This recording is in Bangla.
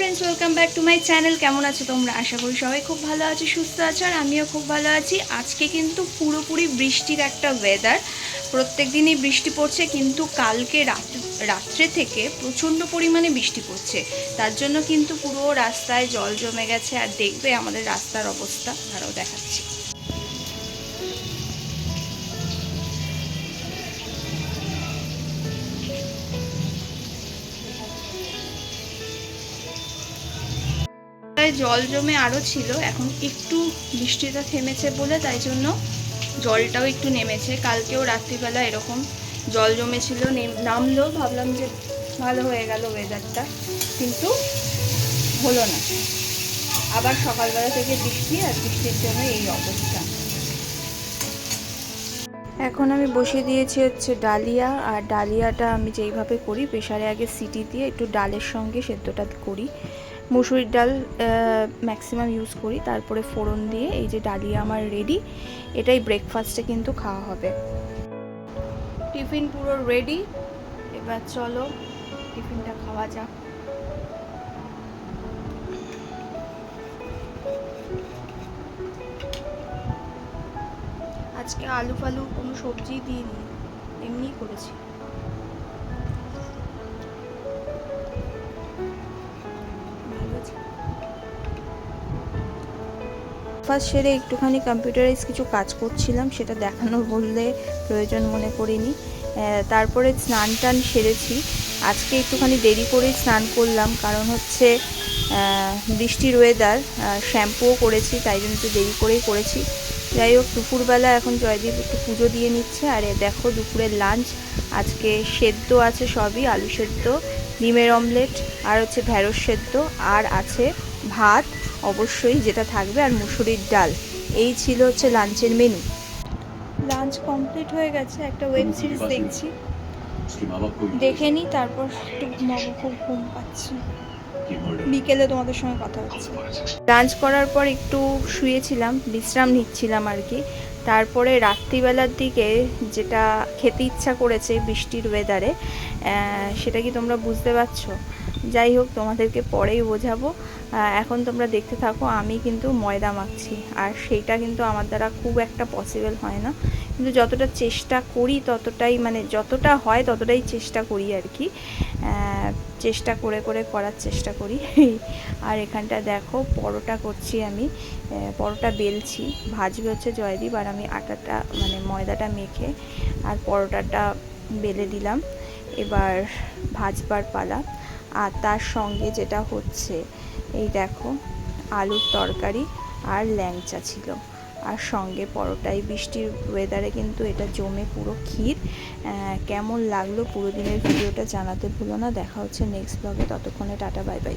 Friends welcome back to my channel কেমন আছো তোমরা? আশা করি সবাই খুব ভালো আছো, সুস্থ আছো, আর আমিও খুব ভালো আছি। আজকে কিন্তু পুরোপুরি বৃষ্টির একটা ওয়েদার প্রত্যেক দিনই বৃষ্টি পড়ছে, কিন্তু কালকে রাত রাত্রে থেকে প্রচণ্ড পরিমাণে বৃষ্টি পড়ছে। তার জন্য কিন্তু পুরো রাস্তায় জল জমে গেছে, আর দেখবে আমাদের রাস্তার অবস্থা। আরও দেখাচ্ছি। রাস্তায় জল জমে আরও ছিল, এখন একটু বৃষ্টিটা থেমেছে বলে, তাই জন্য জলটাও একটু নেমেছে। কালকেও রাত্রিবেলা এরকম জল জমেছিল, নেম- নামলো, ভাবলাম যে ভালো হয়ে গেল ওয়েদারটা কিন্তু হলো না। আবার সকালবেলা থেকে বৃষ্টি আর বৃষ্টির জন্য এই অবস্থা। এখন আমি বসিয়ে দিয়েছি হচ্ছে ডালিয়া, আর ডালিয়াটা আমি যেইভাবে করি প্রেশারে আগে সিটি দিয়ে একটু ডালের সঙ্গে সেদ্ধটা করি। মুসুরির ডাল ম্যাক্সিমাম ইউজ করি। তারপরে ফোড়ন দিয়ে এই যে ডালিয়া আমার রেডি এটাই ব্রেকফাস্টে কিন্তু খাওয়া হবে। টিফিন পুরো রেডি এবার চলো টিফিনটা খাওয়া যাক। আজকে আলু ফালু কোনো সবজি দিইনি, এমনিই করেছি। ফার্স্ট সেরে একটুখানি কম্পিউটারাইজ কিছু কাজ করছিলাম, সেটা দেখানো বললে প্রয়োজন মনে করিনি। তারপরে স্নান টান সেরেছি। আজকে একটুখানি দেরি করেই স্নান করলাম, কারণ হচ্ছে বৃষ্টির ওয়েদার শ্যাম্পুও করেছি, তাই জন্য একটু দেরি করেই করেছি। যাই হোক, দুপুরবেলা এখন জয়দীপ একটু পুজো দিয়ে নিচ্ছে, আর দেখো দুপুরের লাঞ্চ আজকে সেদ্ধ আছে সবই, আলু সেদ্ধ, ডিমের অমলেট আর হচ্ছে ঢ্যাঁড়স সেদ্ধ, আর আছে ভাত অবশ্যই যেটা থাকবে আর মুসুরির ডাল। এই ছিল হচ্ছে লাঞ্চের মেনু লাঞ্চ কমপ্লিট হয়ে গেছে একটা ওয়েব সিরিজ দেখছি। দেখে নিই তারপর একটু ঘুমাবো খুব ঘুম পাচ্ছি। বিকেলে তোমাদের সঙ্গে কথা হচ্ছে। লাঞ্চ করার পর একটু শুয়েছিলাম বিশ্রাম নিচ্ছিলাম আর কি। তারপরে রাত্রিবেলার দিকে যেটা খেতে ইচ্ছা করেছে বৃষ্টির ওয়েদারে সেটা কি তোমরা বুঝতে পারছ? যাই হোক, তোমাদেরকে পরেই বোঝাবো। এখন তোমরা দেখতে থাকো, আমি কিন্তু ময়দা মাখছি। আর সেইটা কিন্তু আমার দ্বারা খুব একটা পসিবল হয় না। কিন্তু যতটা চেষ্টা করি, ততটাই মানে যতটা হয়, ততটাই চেষ্টা করি আর কি। চেষ্টা করে করে করার চেষ্টা করি। আর এখানটা দেখো, পরোটা করছি আমি। পরোটা বেলছি। ভাজবে হচ্ছে জয়দীপ আর আমি আটাটা মানে ময়দাটা মেখে আর পরোটাটা বেলে দিলাম। এবার ভাজবার পালা। আর তার সঙ্গে যেটা হচ্ছে, এই দেখো, আলুর তরকারি আর ল্যাংচা ছিল। আর সঙ্গে পরোটাই বৃষ্টির ওয়েদারে কিন্তু এটা জমে পুরো ক্ষীর। কেমন লাগল পুরো দিনের ভিডিওটা জানাতে ভুলো না। দেখা হচ্ছে নেক্সট ব্লগে ততক্ষণে টাটা বাই বাই